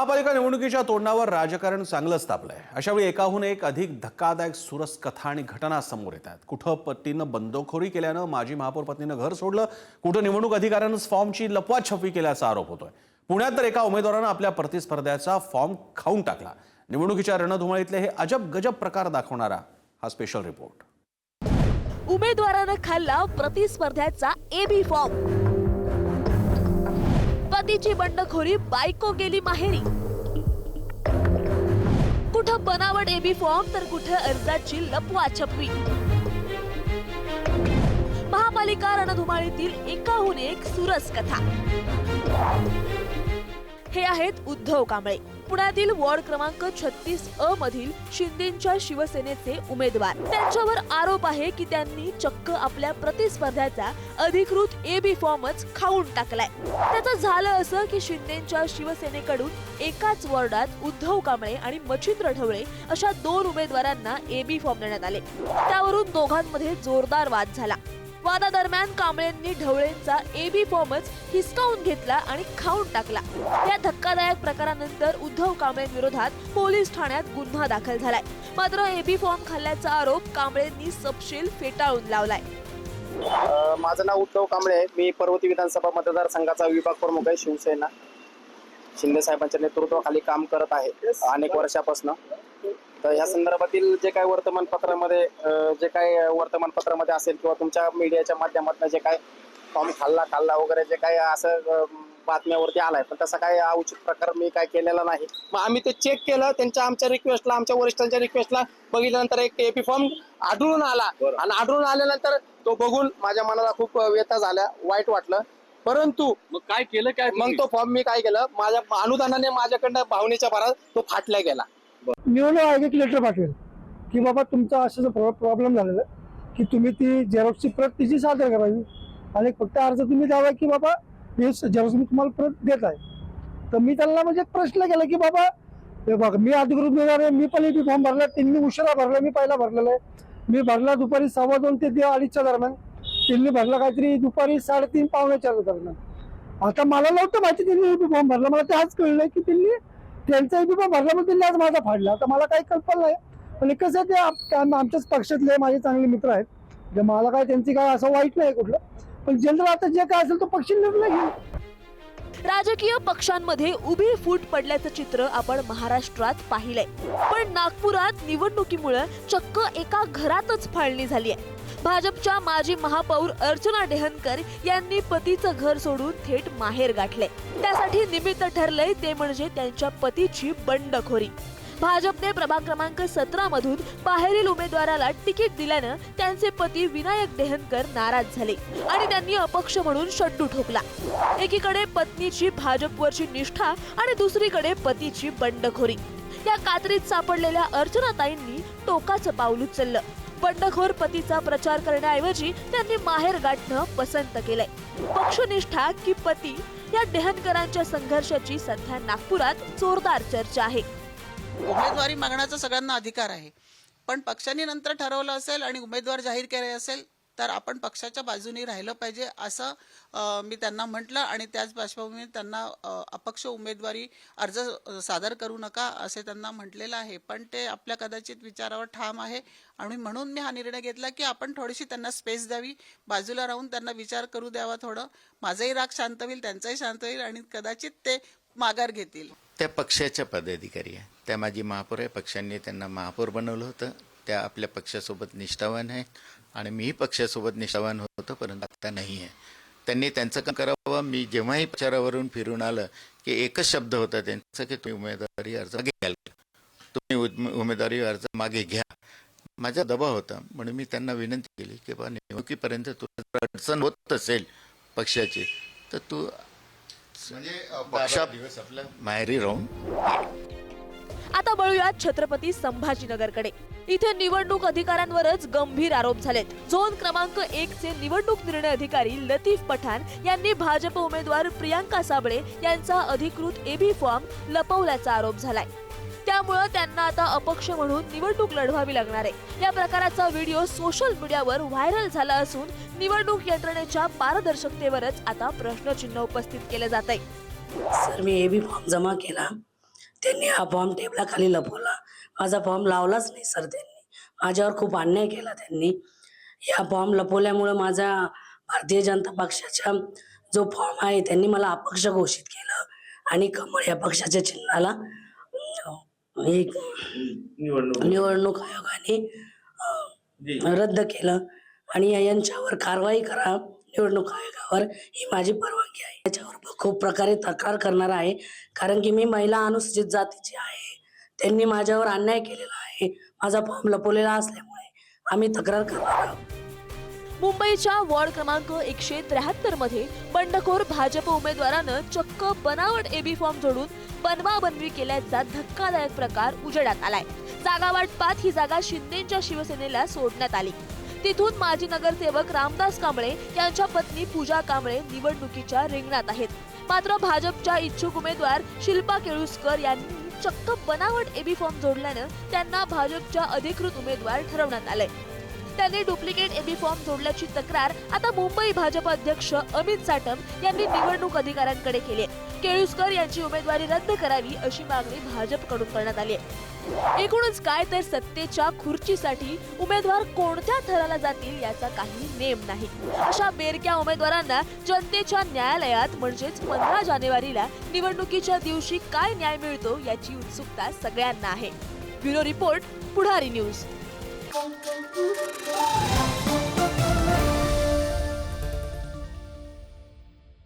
महापालिका निवडणुकीच्या तोंडावर राजकारण चांगलंच तापलंय अशावेळी एकाहून एक अधिक धक्कादायक सुरस कथा आणि घटना समोर येतात कुठं पतीनं बंदखोरी केल्यानं माजी महापौर पत्नीनं घर सोडलं कुठं निवडणूक अधिकाऱ्यानं फॉर्मची लपवाछपी केल्याचा आरोप होतोय. पुण्यात तर एका उमेदवारानं आपल्या प्रतिस्पर्ध्याचा फॉर्म खाऊन टाकला. निवडणुकीच्या रणधुमाळीतले हे अजब गजब प्रकार दाखवणारा हा स्पेशल रिपोर्ट उमेदवारानं खाल्ला प्रतिस्पर्ध्याचा एबी फॉर्म. पतीची बंडखोरी बायको गेली माहेरी. कुठं बनावट एबी फॉर्म तर कुठं अर्जाची लपवा छपवी. महापालिका रणधुमाळीतील एकाहून एक सुरस कथा. हे आहेत उद्धव कांबळे. पुण्यातील वॉर्ड क्रमांक छत्तीस अ मधील शिंदेच्या शिवसेनेचे उमेदवार. त्यांच्यावर आरोप आहे की त्यांनी चक्क आपल्या प्रतिस्पर्ध्याचा अधिकृत ए बी फॉर्मच खाऊन टाकलाय. त्याचं झालं असं की शिंदेच्या शिवसेनेकडून एकाच वॉर्डात उद्धव कांबळे आणि मच्छिंद्र ढवळे अशा दोन उमेदवारांना ए बी फॉर्म देण्यात आले. त्यावरून दोघांमध्ये जोरदार वाद झाला. वादादरम्यान कांबळेंनी ढवळेंचा एबी फॉर्मच हिसकावून घेतला आणि खाऊन टाकला. या धक्कादायक प्रकारानंतर उद्धव कांबळेंविरोधात पोलीस ठाण्यात गुन्हा दाखल झालाय. मात्र एबी फॉर्म खाल्ल्याचा आरोप कांबळेंनी सपशेल फेटाळून लावलाय. माझं नाव उद्धव कांबळे आहे. मी पर्वती विधानसभा मतदारसंघाचा विभाग प्रमुख आहे. शिवसेना. शिंदे साहेबांच्या नेतृत्वाखाली काम करत आहे. अनेक वर्षापासून. तर या संदर्भातील जे काही वर्तमानपत्रामध्ये जे काही वर्तमानपत्रामध्ये असेल किंवा तुमच्या मीडियाच्या माध्यमातून जे काय फॉर्म खाल्ला खाल्ला वगैरे जे काही असं बातम्यावरती आलाय पण तसा काही उचित प्रकार मी काय केलेला नाही. मग आम्ही ते चेक केलं त्यांच्या आमच्या रिक्वेस्टला आमच्या वरिष्ठांच्या रिक्वेस्टला बघितल्यानंतर एक एपी फॉर्म आढळून आला. आणि आढळून आल्यानंतर तो बघून माझ्या मनाला खूप व्यथा झाल्या वाईट वाटलं. परंतु मग काय केलं काय मग तो फॉर्म मी काय केलं माझ्या अनुदानाने माझ्याकडनं भावनेच्या भरात तो फाटल्या गेला. निवडणूक आयोग एक लेटर पाठवेल. की बाबा तुमचा असं प्रॉब्लेम झालेला आहे की तुम्ही ती झेरॉक्सची प्रत तिची सादर करावी. आणि फक्त अर्ज तुम्ही द्यावा की बाबा हे झेरॉक्स मी तुम्हाला प्रत देत आहे. तर मी त्यांना म्हणजे एक प्रश्न केला की बाबा हे बघ मी अधिकृत उमेदवार आहे मी पण एक फॉर्म भरला त्यांनी उशिरा भरला मी पहिला भरलेला आहे. मी भरला दुपारी सव्वा दोन ते दे- अडीचच्या दरम्यान. त्यांनी भरला काहीतरी दुपारी साडेतीन पावणे चार दरम्यान. आता मला नव्हतं माहिती त्यांनी एबी फॉर्म भरला मला ते आज कळलं की त्यांनी त्यांचा एबी पण भरला पण त्यांनी आज माझा फाडला. तर मला काही कल्पना नाही. पण कसं आहे ते आमच्याच पक्षातले माझे चांगले मित्र आहेत. मला काय त्यांची काय असं वाईट नाही कुठलं. पण जनरल आता जे काय असेल तो पक्षी निर्णय घेईल. राजकीय पक्षांमध्ये उभी फूट पडल्याचं चित्र आपण महाराष्ट्रात पाहिलंय. पण नागपुरात निवडणुकीमुळे चक्क एका घरातच फाळणी झाली आहे भाजपच्या माजी महापौर अर्चना डेहनकर यांनी पतीचं घर सोडून थेट माहेर गाठले त्यासाठी निमित्त ठरलंय ते म्हणजे त्यांच्या पतीची बंडखोरी. भाजपने प्रभाग क्रमांक सतरा मधून बाहेरील उमेदवाराला तिकीट दिल्यानं त्यांचे पती विनायक डेहनकर नाराज झाले आणि त्यांनी अपक्ष म्हणून शड्डू ठोकला. एकीकडे पत्नीची भाजपवरची निष्ठा आणि दुसरीकडे पतीची बंडखोरी. या कात्रीत सापडलेल्या अर्चनाताईंनी टोकाचं पाऊल उचललं. बंडखोर पतीचा प्रचार करण्याऐवजी त्यांनी माहेर गाठणं पसंत केलंय. पक्षनिष्ठा की पती या डेहनकरांच्या संघर्षाची सध्या नागपुरात जोरदार चर्चा आहे. उमेदवारी मागण्याचा सगळ्यांना अधिकार आहे. पण पक्षाने नंतर ठरवलं असेल आणि उमेदवार जाहीर केले असेल तर आपण पक्षाच्या बाजूने राहिलं पाहिजे असं मी त्यांना म्हटलं आणि त्याच पार्श्वभूमीत त्यांना अपक्ष उमेदवारी अर्ज सादर करू नका असे त्यांना म्हटलेलं आहे. पण ते आपल्या कदाचित विचारावर ठाम आहे आणि म्हणून मी हा निर्णय घेतला की आपण थोडीशी त्यांना स्पेस द्यावी बाजूला राहून त्यांना विचार करू द्यावा थोडं. माझाही राग शांत होईल त्यांचाही शांत होईल आणि कदाचित ते माघार घेतील. त्या पक्षाच्या पदाधिकारी आहे त्या माझी महापौर आहे पक्षांनी त्यांना महापौर बनवलं होतं. त्या आपल्या पक्षासोबत निष्ठावान आहे. आणि मीही पक्षासोबत निष्ठावान होतो परंतु आता नाही आहे. त्यांनी त्यांचं काम करावं. मी जेव्हाही प्रचारावरून फिरून आलं की एकच शब्द होता त्यांचा की तुम्ही उमेदवारी अर्ज मागे घ्याल. तुम्ही उमेदवारी अर्ज मागे घ्या. माझा दबाव होता. म्हणून मी त्यांना विनंती केली की बा निवडणुकीपर्यंत तुला अडचण होत असेल पक्षाची तर तू म्हणजे पक्षा दिवस आपला माहेरी राहून आता वळूयात छत्रपती संभाजीनगरकडे. इथे निवडणूक अधिकाऱ्यांवरच गंभीर आरोप झालेत. झोन क्रमांक एक चे निवडणूक निर्णय अधिकारी लतीफ पठाण यांनी भाजप उमेदवार प्रियांका साबळे यांचा अधिकृत एबी फॉर्म लपवल्याचा आरोप झालाय. त्यामुळं त्यांना आता अपक्ष म्हणून निवडणूक लढवावी लागणार आहे. या प्रकाराचा व्हिडिओ सोशल मीडियावर व्हायरल झाला असून निवडणूक यंत्रणेच्या पारदर्शकतेवरच आता प्रश्नचिन्ह उपस्थित केलं जात आहे sir me A B form जमा केला. त्यांनी हा फॉर्म टेबलाखाली लपवला. माझा फॉर्म लावलाच नाही सर त्यांनी. माझ्यावर खूप अन्याय केला त्यांनी. या फॉर्म लपवल्यामुळे माझा भारतीय जनता पक्षाचा जो फॉर्म आहे त्यांनी मला अपक्ष घोषित केलं. आणि कमळ या पक्षाच्या चिन्हाला एक निवडणूक. आयोगाने रद्द केलं. आणि या- यांच्यावर कारवाई करा. निवडणूक आयोगावर ही माझी परवानगी आहे. त्याच्यावर खूप प्रकारे तक्रार करणार आहे. कारण की मी महिला अनुसूचित जातीची आहे. त्यांनी माझ्यावर अन्याय केलेला आहे. माझा फॉर्म लपवलेला असल्यामुळे आम्ही तक्रार करणार आहोत. मुंबईच्या वॉर्ड क्रमांक एकशे त्र्याहत्तरमध्ये बंडखोर भाजप उमेदवारानं चक्क बनावट एबी फॉर्म जोडून बनवा बनवी केल्याचा धक्कादायक प्रकार उजेडात आलाय. जागा वाटपात ही जागा शिंदेच्या शिवसेनेला सोडण्यात आली. तिथून माजी नगरसेवक रामदास कांबळे यांच्या पत्नी पूजा कांबळे निवडणुकीच्या रिंगणात आहेत. मात्र भाजपच्या इच्छुक उमेदवार शिल्पा केळुसकर यांनी चक्क बनावट एबी फॉर्म जोडल्यानं त्यांना भाजपच्या अधिकृत उमेदवार ठरवण्यात आलंय. त्यांनी डुप्लिकेट एबी फॉर्म जोडल्याची तक्रार आता मुंबई भाजप अध्यक्ष अमित साटम यांनी निवडणूक अधिकाऱ्यांकडे केली केळुसकर यांची उमेदवारी रद्द करावी अशी मागणी भाजपकडून करण्यात आली आहे. एकूणच काय तर सत्तेच्या खुर्चीसाठी उमेदवार कोणत्या थराला जातील याचा काही नेम नाही. अशा बेरक्या उमेदवारांना जनतेच्या न्यायालयात म्हणजेच पंधरा जानेवारीला निवडणुकीच्या दिवशी काय न्याय मिळतो याची उत्सुकता सगळ्यांना आहे. ब्युरो रिपोर्ट पुढारी न्यूज. Música